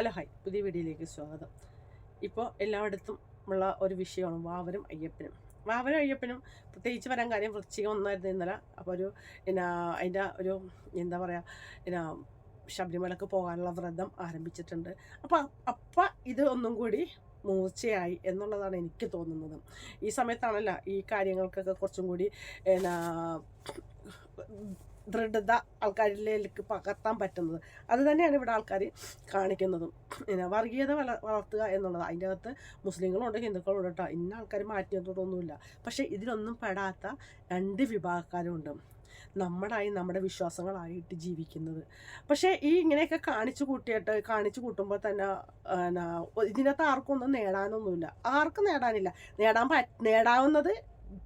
Hello hi. പുതിയ വീഡിയോയിലേക്ക് സ്വാഗതം. ഇപ്പോൾ എല്ലായിടത്തും ഉള്ള ഒരു വിഷയമാണ് വാവരും അയ്യപ്പനും. വാവരും അയ്യപ്പനും പ്രത്യേകിച്ച് വരാൻ കാര്യം വൃശ്ചികം ഒന്നായിരുന്നു ഇന്നലെ. അപ്പോൾ ഒരു പിന്നെ അതിന്റെ ഒരു എന്താ പറയുക പിന്നെ ശബരിമലക്ക് പോകാനുള്ള വ്രതം ആരംഭിച്ചിട്ടുണ്ട്. അപ്പോൾ അപ്പം ഇത് ഒന്നും കൂടി മൂർച്ചയായി എന്നുള്ളതാണ് എനിക്ക് തോന്നുന്നത്. ഈ സമയത്താണല്ല ഈ കാര്യങ്ങൾക്കൊക്കെ കുറച്ചും കൂടി എന്നാ ദൃഢത ആൾക്കാരിലേക്ക് പകർത്താൻ പറ്റുന്നത്. അത് തന്നെയാണ് ഇവിടെ ആൾക്കാർ കാണിക്കുന്നതും. പിന്നെ വർഗീയത വള വളർത്തുക എന്നുള്ളത്. അതിന്റെ അകത്ത് മുസ്ലിങ്ങളുണ്ട് ഹിന്ദുക്കളുണ്ട് കേട്ടോ ഇന്ന ആൾക്കാർ മാറ്റി പക്ഷേ ഇതിലൊന്നും പെടാത്ത രണ്ട് വിഭാഗക്കാരുണ്ട്. നമ്മളായി നമ്മുടെ വിശ്വാസങ്ങളായിട്ട് ജീവിക്കുന്നത്. പക്ഷേ ഈ ഇങ്ങനെയൊക്കെ കാണിച്ചു കൂട്ടിയിട്ട് കാണിച്ചു കൂട്ടുമ്പോൾ തന്നെ ഇതിനകത്ത് ആർക്കും ഒന്നും നേടാനൊന്നുമില്ല. ആർക്കും നേടാനില്ല. നേടാൻ പറ്റ നേടാവുന്നത്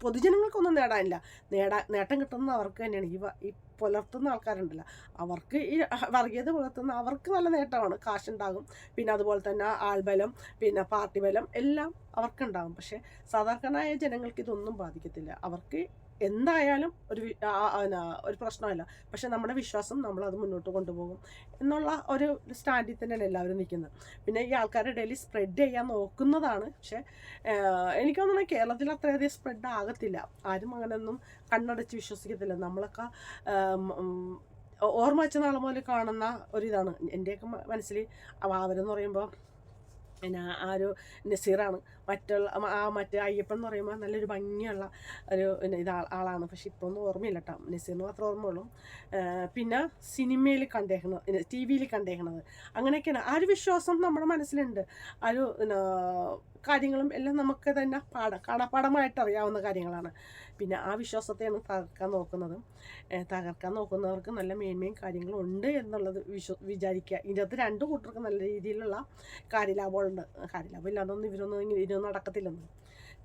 പൊതുജനങ്ങൾക്കൊന്നും നേടാനില്ല. നേടാ നേട്ടം കിട്ടുന്നത് അവർക്ക് തന്നെയാണ്. ഈ പുലർത്തുന്ന ആൾക്കാരുണ്ടല്ലോ. അവർക്ക് ഈ വർഗീയത പുലർത്തുന്ന അവർക്ക് നല്ല നേട്ടമാണ്. കാശുണ്ടാകും. പിന്നെ അതുപോലെ തന്നെ ആൾബലം പിന്നെ പാർട്ടി ബലം എല്ലാം അവർക്കുണ്ടാകും. പക്ഷേ സാധാരണക്കാരായ ജനങ്ങൾക്ക് ഇതൊന്നും ബാധിക്കത്തില്ല. അവർക്ക് എന്തായാലും ഒരു ഒരു പ്രശ്നമല്ല. പക്ഷെ നമ്മുടെ വിശ്വാസം നമ്മൾ അത് മുന്നോട്ട് കൊണ്ടുപോകും എന്നുള്ള ഒരു സ്റ്റാൻഡിൽ തന്നെയാണ് എല്ലാവരും നിൽക്കുന്നത്. പിന്നെ ഈ ആൾക്കാരുടെ ഡെയിലി സ്പ്രെഡ് ചെയ്യാൻ നോക്കുന്നതാണ്. പക്ഷെ എനിക്ക് തോന്നുന്നത് കേരളത്തിൽ അത്രയധികം സ്പ്രെഡ് ആകത്തില്ല. ആരും അങ്ങനെയൊന്നും കണ്ണടച്ച് വിശ്വസിക്കത്തില്ല. നമ്മളൊക്കെ ഓർമ്മ വെച്ച നാളെ മുതൽ കാണുന്ന ഒരിതാണ് എന്റെയൊക്കെ മനസ്സിൽ അവരെന്ന് പറയുമ്പോൾ പിന്നെ ആ ഒരു നസീറാണ്. മറ്റുള്ള ആ മറ്റേ അയ്യപ്പൻ എന്ന് പറയുമ്പോൾ നല്ലൊരു ഭംഗിയുള്ള ഒരു പിന്നെ ഇത് ആളാണ്. പക്ഷെ ഇപ്പോൾ ഒന്നും ഓർമ്മയില്ല കേട്ടോ. നസീറിന് മാത്രമേ ഓർമ്മയുള്ളൂ. പിന്നെ സിനിമയിൽ കണ്ടേക്കുന്നത് ടി വിയിൽ കണ്ടേക്കുന്നത് അങ്ങനെയൊക്കെയാണ്. ആ ഒരു വിശ്വാസം നമ്മുടെ മനസ്സിലുണ്ട്. ആ ഒരു കാര്യങ്ങളും എല്ലാം നമുക്ക് തന്നെ പാഠം കാണാപ്പാഠമായിട്ട് അറിയാവുന്ന കാര്യങ്ങളാണ്. പിന്നെ ആ വിശ്വാസത്തെയാണ് തകർക്കാൻ നോക്കുന്നത്. തകർക്കാൻ നോക്കുന്നവർക്ക് നല്ല മേന്മയും കാര്യങ്ങളും ഉണ്ട് എന്നുള്ളത് വിശ്വ വിചാരിക്കുക. ഇതിനകത്ത് രണ്ട് കൂട്ടർക്ക് നല്ല രീതിയിലുള്ള കാര്യലാഭമുണ്ട്. കാര്യലാഭം ഇല്ലാതൊന്നും ഇവരൊന്നും ഇങ്ങനെ ഇതിനൊന്നും നടക്കത്തില്ലെന്ന്.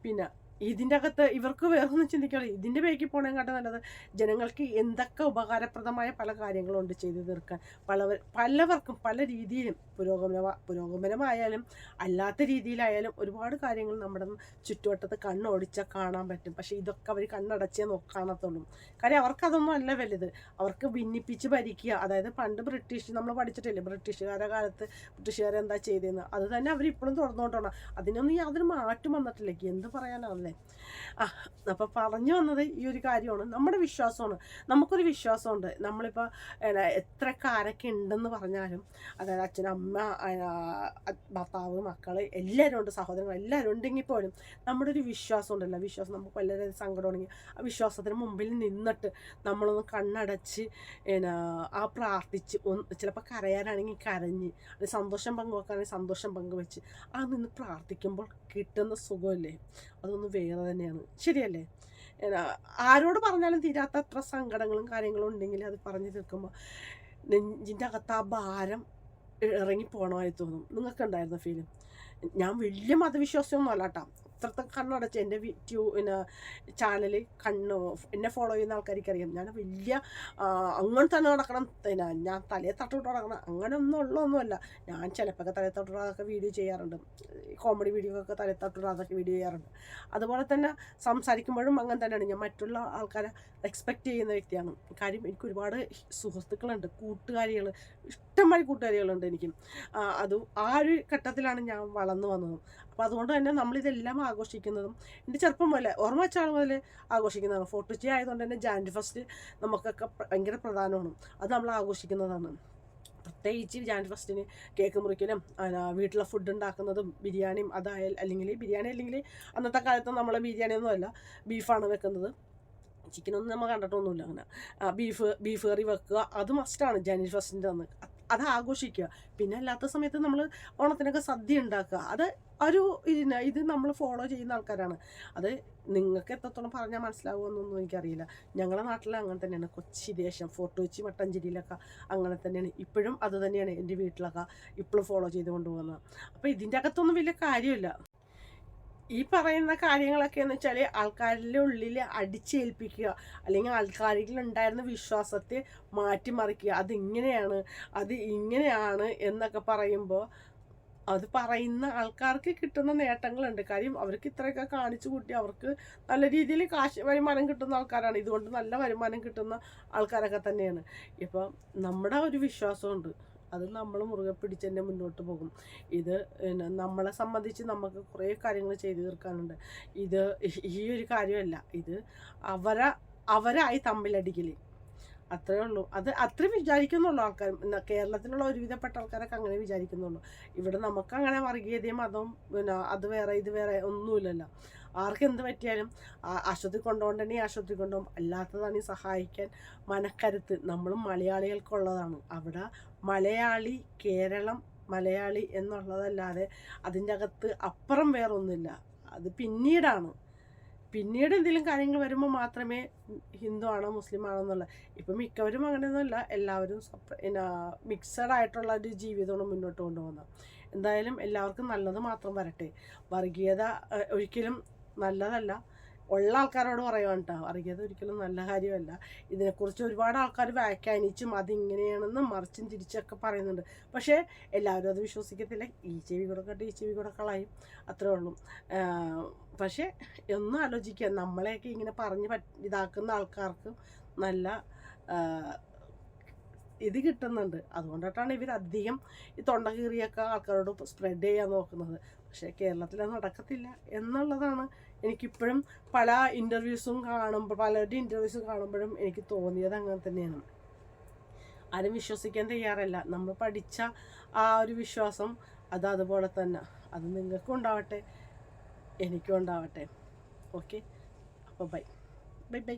പിന്നെ ഇതിന്റെ അകത്ത് ഇവർക്ക് വേറൊന്നും ചിന്തിക്കാതെ ഇതിന്റെ പേക്ക് പോകണേക്കാട്ടും നല്ലത്. ജനങ്ങൾക്ക് എന്തൊക്കെ ഉപകാരപ്രദമായ പല കാര്യങ്ങളുണ്ട് ചെയ്തു തീർക്കാൻ. പലവർ പലവർക്കും പല രീതിയിലും പുരോഗമന പുരോഗമനമായാലും അല്ലാത്ത രീതിയിലായാലും ഒരുപാട് കാര്യങ്ങൾ നമ്മുടെ ചുറ്റുവട്ടത്ത് കണ്ണോടിച്ചാൽ കാണാൻ പറ്റും. പക്ഷേ ഇതൊക്കെ അവർ കണ്ണടച്ചേ നോക്കാണത്തുള്ളൂ കാര്യം അവർക്കതൊന്നും അല്ല വലുത്. അവർക്ക് ഭിന്നിപ്പിച്ച് ഭരിക്കുക. അതായത് പണ്ട് ബ്രിട്ടീഷ് നമ്മൾ പഠിച്ചിട്ടില്ലേ? ബ്രിട്ടീഷുകാരുടെ കാലത്ത് ബ്രിട്ടീഷുകാരെന്താ ചെയ്തതെന്ന് അത് തന്നെ അവരിപ്പോഴും തുടർന്നുകൊണ്ടാണ്. അതിനൊന്നും യാതൊരു മാറ്റം വന്നിട്ടില്ല. എന്ത് പറയാനാണല്ലേ ആ അപ്പോൾ പറഞ്ഞു വന്നത് ഈ ഒരു കാര്യമാണ്. നമ്മുടെ വിശ്വാസമാണ്. നമുക്കൊരു വിശ്വാസമുണ്ട്. നമ്മളിപ്പോൾ എത്ര കാരൊക്കെ ഉണ്ടെന്ന് പറഞ്ഞാലും അതായത് അച്ഛൻ അമ്മ ഭർത്താവ് മക്കൾ എല്ലാവരും ഉണ്ട് സഹോദരങ്ങൾ എല്ലാവരും ഉണ്ടെങ്കിൽ പോലും നമ്മുടെ ഒരു വിശ്വാസം ഉണ്ടല്ലോ. വിശ്വാസം നമുക്ക് വളരെ സങ്കടമാണെങ്കിൽ ആ വിശ്വാസത്തിന് മുമ്പിൽ നിന്നിട്ട് നമ്മളൊന്ന് കണ്ണടച്ച് എന്നാ ആ പ്രാർത്ഥിച്ച് ഒന്ന് ചിലപ്പോൾ കരയാനാണെങ്കിൽ കരഞ്ഞ് അത് സന്തോഷം പങ്കുവെക്കാണെങ്കിൽ സന്തോഷം പങ്കുവെച്ച് ആ നിന്ന് പ്രാർത്ഥിക്കുമ്പോൾ കിട്ടുന്ന സുഖമല്ലേ? അതൊന്ന് വേറെ തന്നെയാണ്. ശരിയല്ലേ? ആരോട് പറഞ്ഞാലും തീരാത്ത അത്ര സങ്കടങ്ങളും കാര്യങ്ങളും ഉണ്ടെങ്കിൽ അത് പറഞ്ഞു തീർക്കുമ്പോൾ നെഞ്ചിന്റെ അകത്ത് ആ ഭാരം ഇറങ്ങി പോകണമായി തോന്നും. നിങ്ങൾക്ക് ഉണ്ടായിരുന്ന ഫീലും ഞാൻ വലിയ മതവിശ്വാസമൊന്നും അല്ല അത്രത്തെ കണ്ണടച്ച് എന്റെ ട്യൂ പിന്നെ ചാനൽ കണ്ണ് എന്നെ ഫോളോ ചെയ്യുന്ന ആൾക്കാർക്ക് അറിയാം ഞാൻ വലിയ അങ്ങനെ തന്നെ നടക്കണം. പിന്നെ ഞാൻ തലയെ തട്ടിട്ട് നടക്കണം. അങ്ങനെ ഒന്നും ഉള്ളതൊന്നുമല്ല. ഞാൻ ചിലപ്പോൾ തലയെ തട്ടിടാതൊക്കെ വീഡിയോ ചെയ്യാറുണ്ട്. കോമഡി വീഡിയോ ഒക്കെ തലയെ തട്ടിടാതൊക്കെ വീഡിയോ ചെയ്യാറുണ്ട്. അതുപോലെ തന്നെ സംസാരിക്കുമ്പോഴും അങ്ങനെ തന്നെയാണ്. ഞാൻ മറ്റുള്ള ആൾക്കാരെ എക്സ്പെക്റ്റ് ചെയ്യുന്ന വ്യക്തിയാണ്. കാര്യം എനിക്ക് ഒരുപാട് സുഹൃത്തുക്കളുണ്ട് കൂട്ടുകാരികൾ ഇഷ്ടംമാതിരി കൂട്ടുകാരികളുണ്ട് എനിക്ക്. അത് ആ ഒരു ഘട്ടത്തിലാണ് ഞാൻ വളർന്നു വന്നത്. അപ്പോൾ അതുകൊണ്ട് തന്നെ നമ്മളിതെല്ലാം ആഘോഷിക്കുന്നതും. എന്റെ ചെറുപ്പം മുതലേ ഓർമ്മ വെച്ചാൾ മുതൽ ആഘോഷിക്കുന്നതാണ്. ഫോർട്ടുച്ചി ആയതുകൊണ്ട് തന്നെ ജാനുവരി ഫസ്റ്റ് നമുക്കൊക്കെ ഭയങ്കര പ്രധാനമാണ്. അത് നമ്മൾ ആഘോഷിക്കുന്നതാണ്. പ്രത്യേകിച്ച് ജാനുവരി ഫസ്റ്റിന് കേക്ക് മുറിക്കലും വീട്ടിലെ ഫുഡ് ഉണ്ടാക്കുന്നതും ബിരിയാണിയും അതായാൽ അല്ലെങ്കിൽ ബിരിയാണി അല്ലെങ്കിൽ അന്നത്തെ കാലത്ത് നമ്മൾ ബിരിയാണി ഒന്നും അല്ല ബീഫാണ് വെക്കുന്നത്. ചിക്കനൊന്നും നമ്മൾ കണ്ടിട്ടൊന്നുമില്ല അങ്ങനെ. ബീഫ് ബീഫ് കറി വെക്കുക അത് മസ്റ്റാണ് ജാനുവരി ഫസ്റ്റിന്റെ അന്ന്. അത് ആഘോഷിക്കുക. പിന്നെ അല്ലാത്ത സമയത്ത് നമ്മൾ ഓണത്തിനൊക്കെ സദ്യ ഉണ്ടാക്കുക. അത് ഒരു ഇതിന് ഇത് നമ്മൾ ഫോളോ ചെയ്യുന്ന ആൾക്കാരാണ്. അത് നിങ്ങൾക്ക് എത്രത്തോളം പറഞ്ഞാൽ മനസ്സിലാവുമെന്നൊന്നും എനിക്കറിയില്ല. ഞങ്ങളുടെ നാട്ടിൽ അങ്ങനെ തന്നെയാണ്. കൊച്ചി ദേശം ഫോർട്ട് കൊച്ചി മട്ടഞ്ചേരിയിലൊക്കെ അങ്ങനെ തന്നെയാണ്. ഇപ്പോഴും അത് തന്നെയാണ് എന്റെ വീട്ടിലൊക്കെ ഇപ്പോഴും ഫോളോ ചെയ്ത് കൊണ്ടുപോകുന്നത് അപ്പോൾ ഇതിന്റെ അകത്തൊന്നും വലിയ കാര്യമില്ല. ഈ പറയുന്ന കാര്യങ്ങളൊക്കെ എന്ന് വെച്ചാൽ ആൾക്കാരുടെ ഉള്ളിൽ അടിച്ചേൽപ്പിക്കുക അല്ലെങ്കിൽ ആൾക്കാരിൽ ഉണ്ടായിരുന്ന വിശ്വാസത്തെ മാറ്റിമറിക്കുക. അതിങ്ങനെയാണ് അത് ഇങ്ങനെയാണ് എന്നൊക്കെ പറയുമ്പോൾ അത് പറയുന്ന ആൾക്കാർക്ക് കിട്ടുന്ന നേട്ടങ്ങളുണ്ട്. കാര്യം അവർക്ക് ഇത്രയൊക്കെ കാണിച്ചു കൂട്ടി അവർക്ക് നല്ല രീതിയിൽ കാശ് വരുമാനം കിട്ടുന്ന ആൾക്കാരാണ്. ഇതുകൊണ്ട് നല്ല വരുമാനം കിട്ടുന്ന ആൾക്കാരൊക്കെ തന്നെയാണ്. ഇപ്പം നമ്മുടെ ഒരു വിശ്വാസമുണ്ട്. അത് നമ്മൾ മുറുകെ പിടിച്ച് തന്നെ മുന്നോട്ട് പോകും. ഇത് നമ്മളെ സംബന്ധിച്ച് നമുക്ക് കുറേ കാര്യങ്ങൾ ചെയ്തു തീർക്കാനുണ്ട്. ഇത് ഈ ഒരു കാര്യമല്ല. ഇത് അവരെ അവരായി തമ്മിലടിക്കൽ അത്രേ ഉള്ളൂ. അത് അത്രയും വിചാരിക്കുന്നുള്ളൂ ആൾക്കാർ. കേരളത്തിലുള്ള ഒരുവിധപ്പെട്ട ആൾക്കാരൊക്കെ അങ്ങനെ വിചാരിക്കുന്നുള്ളൂ. ഇവിടെ നമുക്ക് അങ്ങനെ വർഗീയതയും മതവും പിന്നെ അത് വേറെ ഇത് വേറെ ഒന്നുമില്ലല്ലോ. ആർക്ക് എന്ത് പറ്റിയാലും ആശുപത്രി കൊണ്ടുപോകണ്ടെങ്കിൽ ആശുപത്രി കൊണ്ടുപോകും. അല്ലാത്തതാണ് ഈ സഹായിക്കാൻ മനക്കരുത്ത്. നമ്മളും മലയാളികൾക്കുള്ളതാണ്. അവിടെ മലയാളി കേരളം മലയാളി എന്നുള്ളതല്ലാതെ അതിന്റെ അകത്ത് അപ്പുറം വേറൊന്നുമില്ല. അത് പിന്നീടാണ്. പിന്നീട് എന്തെങ്കിലും കാര്യങ്ങൾ വരുമ്പോൾ മാത്രമേ ഹിന്ദു ആണോ മുസ്ലിം ആണോ എന്നുള്ള ഇപ്പം മിക്കവരും അങ്ങനെയൊന്നുമല്ല. എല്ലാവരും പിന്നെ മിക്സഡ് ആയിട്ടുള്ള ഒരു ജീവിതമാണ് മുന്നോട്ട് കൊണ്ടുപോകുന്നത്. എന്തായാലും എല്ലാവർക്കും നല്ലത് മാത്രം വരട്ടെ. വർഗീയത ഒരിക്കലും നല്ലതല്ല. ഉള്ള ആൾക്കാരോട് പറയുവാണ് കേട്ടോ അറിയാതെ ഒരിക്കലും നല്ല കാര്യമല്ല. ഇതിനെക്കുറിച്ച് ഒരുപാട് ആൾക്കാർ വ്യാഖ്യാനിച്ചും അതിങ്ങനെയാണെന്നും മറിച്ചും തിരിച്ചൊക്കെ പറയുന്നുണ്ട്. പക്ഷേ എല്ലാവരും അത് വിശ്വസിക്കത്തില്ല. ഈ ചെവി കൂടെ കണ്ട് ഈ ചെവി കൂടെ കളയും. അത്രേ ഉള്ളൂ. പക്ഷേ ഒന്ന് ആലോചിക്കുക. നമ്മളെയൊക്കെ ഇങ്ങനെ പറഞ്ഞ് ഇതാക്കുന്ന ആൾക്കാർക്ക് നല്ല ഇത് കിട്ടുന്നുണ്ട്. അതുകൊണ്ടിട്ടാണ് ഇവർ അധികം ഈ തൊണ്ട കീറിയൊക്കെ ആൾക്കാരോട് സ്പ്രെഡ് ചെയ്യാൻ നോക്കുന്നത്. പക്ഷേ കേരളത്തിൽ അത് നടക്കത്തില്ല എന്നുള്ളതാണ് എനിക്കിപ്പോഴും പല ഇന്റർവ്യൂസും കാണുമ്പോൾ പലരുടെ ഇന്റർവ്യൂസും കാണുമ്പോഴും എനിക്ക് തോന്നിയത് അങ്ങനെ തന്നെയാണ്. ആരും വിശ്വസിക്കാൻ തയ്യാറല്ല. നമ്മൾ പഠിച്ച ആ ഒരു വിശ്വാസം അത് അതുപോലെ തന്നെ. അത് നിങ്ങൾക്കും ഉണ്ടാവട്ടെ എനിക്കും ഉണ്ടാവട്ടെ. ഓക്കെ അപ്പോൾ ബൈ ബൈ ബൈ